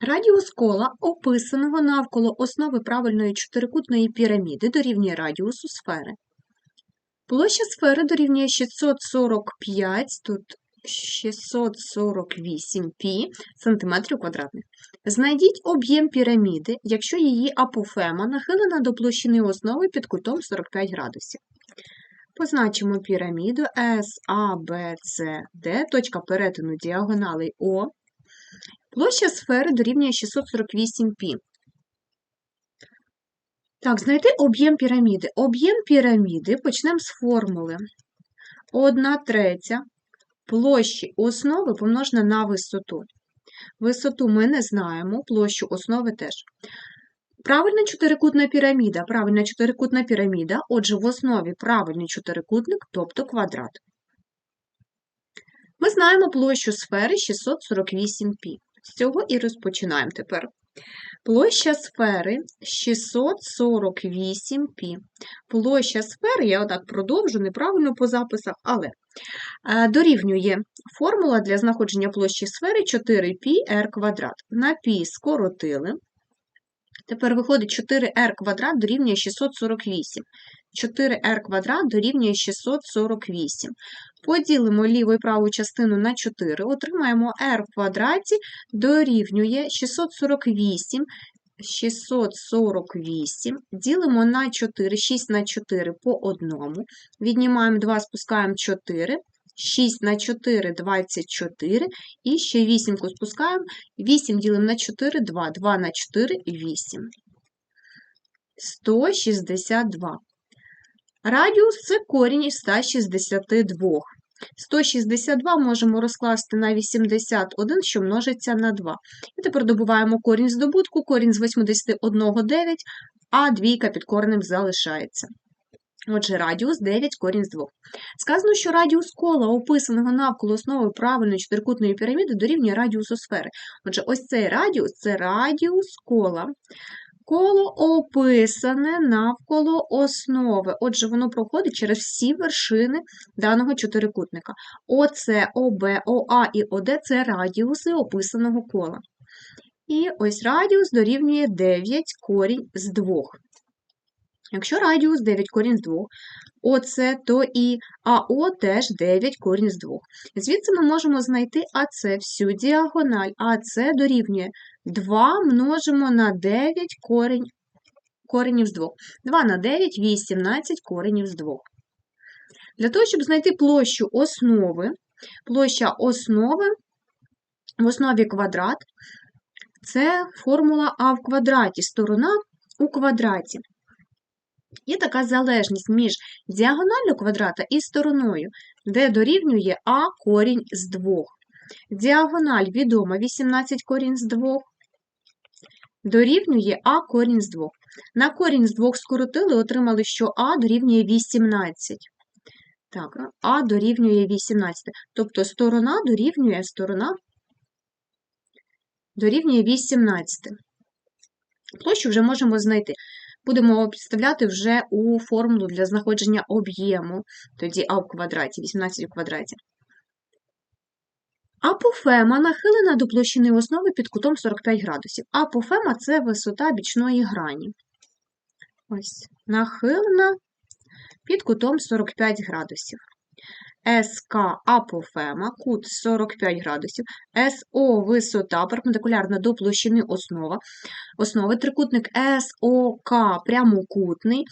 Радіус кола, описаного навколо основи правильної чотирикутної піраміди, дорівнює радіусу сфери. Площа сфери дорівнює 645, тут 648 пі сантиметрів квадратних. Знайдіть об'єм піраміди, якщо її апофема нахилена до площини основи під кутом 45 градусів. Позначимо піраміду S, A, B, C, D, точка перетину діагоналей О. Площа сфери дорівнює 648 пі. Так, знайти об'єм піраміди. Об'єм піраміди почнемо з формули. 1 третя площі основи помножена на висоту. Висоту ми не знаємо, площу основи теж. Правильна чотирикутна піраміда. Правильна чотирикутна піраміда, отже, в основі правильний чотирикутник, тобто квадрат. Ми знаємо площу сфери 648 π. З цього і розпочинаємо тепер. Площа сфери 648 π. Площа сфери, я отак продовжу, неправильно по записах, але е, дорівнює формула для знаходження площі сфери 4πr квадрат. На π скоротили. Тепер виходить 4r квадрат дорівнює 648. 4r квадрат дорівнює 648. Поділимо ліву і праву частину на 4, отримаємо r в квадраті дорівнює 648. 648 ділимо на 4, 6 на 4 по одному. Віднімаємо 2, спускаємо 4, 6 на 4 – 24, і ще 8 спускаємо, 8 ділимо на 4 – 2, 2 на 4 – 8. 162. Радіус – це корінь із 162. 162 можемо розкласти на 81, що множиться на 2. І тепер добуваємо корінь здобутку, корінь з 81 – 9, а двійка під коренем залишається. Отже, радіус 9 корінь з 2. Сказано, що радіус кола, описаного навколо основи правильної чотирикутної піраміди, дорівнює радіусу сфери. Отже, ось цей радіус це радіус кола. Коло описане навколо основи. Отже, воно проходить через всі вершини даного чотирикутника. ОС, ОБ, ОА і ОД це радіуси описаного кола. І ось радіус дорівнює 9 корінь з 2. Якщо радіус 9 корінь з 2, ОС, то і АО теж 9 корінь з 2. Звідси ми можемо знайти АС всю діагональ. АС дорівнює 2 множимо на 9 корінь, коренів з 2. 2 на 9 – 18 коренів з 2. Для того, щоб знайти площу основи, площа основи в основі квадрат це формула А в квадраті, сторона у квадраті. Є така залежність між діагоналлю квадрата і стороною, де дорівнює А корінь з 2. Діагональ відома 18 корінь з 2, дорівнює А корінь з 2. На корінь з 2 скоротили, отримали, що А дорівнює 18. Так, А дорівнює 18. Тобто сторона дорівнює сторона дорівнює 18. Площу вже можемо знайти будемо підставляти вже у формулу для знаходження об'єму, тоді А в квадраті, 18 в квадраті. Апофема нахилена до площини основи під кутом 45 градусів. Апофема це висота бічної грані. Ось, нахилена під кутом 45 градусів. СК апофема, кут 45 градусів, СО висота перпендикулярна до площини основа, основи трикутник СОК прямокутний.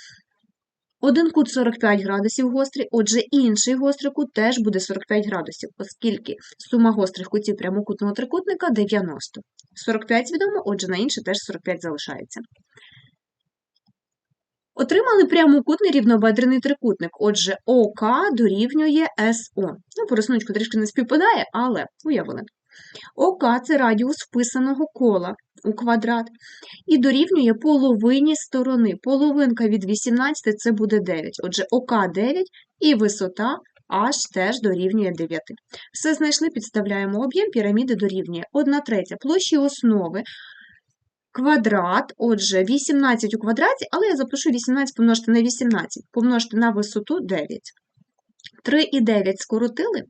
Один кут 45 градусів гострий, отже, інший гострий кут теж буде 45 градусів, оскільки сума гострих кутів прямокутного трикутника 90. 45 відомо, отже, на інший теж 45 залишається. Отримали прямокутний рівнобедрений трикутник. Отже, ОК дорівнює СО. Ну, по рисунку трішки не співпадає, але уявили. ОК це радіус вписаного кола у квадрат. І дорівнює половині сторони. Половинка від 18 це буде 9. Отже, ОК 9 і висота H теж дорівнює 9. Все знайшли, підставляємо об'єм, піраміди дорівнює 1 третя площі основи квадрат, отже, 18 у квадраті, але я запишу 18 помножити на 18, помножити на висоту 9. 3 і 9 скоротили.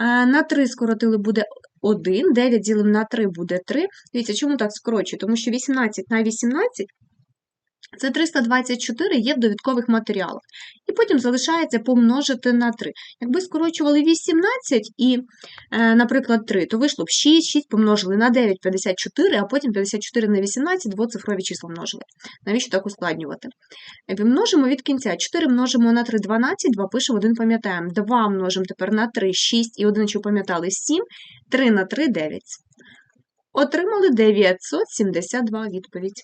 На 3 скоротили буде 1, 9 ділимо на 3 буде 3. Дивіться, чому так скорочую? Тому що 18 на 18 це 324 є в довідкових матеріалах. І потім залишається помножити на 3. Якби скорочували 18 і, е, наприклад, 3, то вийшло б 6, 6 помножили на 9, 54, а потім 54 на 18 двоцифрові числа множили. Навіщо так ускладнювати? Е, Множимо від кінця. 4 множимо на 3, 12, 2 пишемо, 1 пам'ятаємо. 2 множимо тепер на 3, 6 і 1, що пам'ятали, 7, 3 на 3, 9. Отримали 972 відповідь.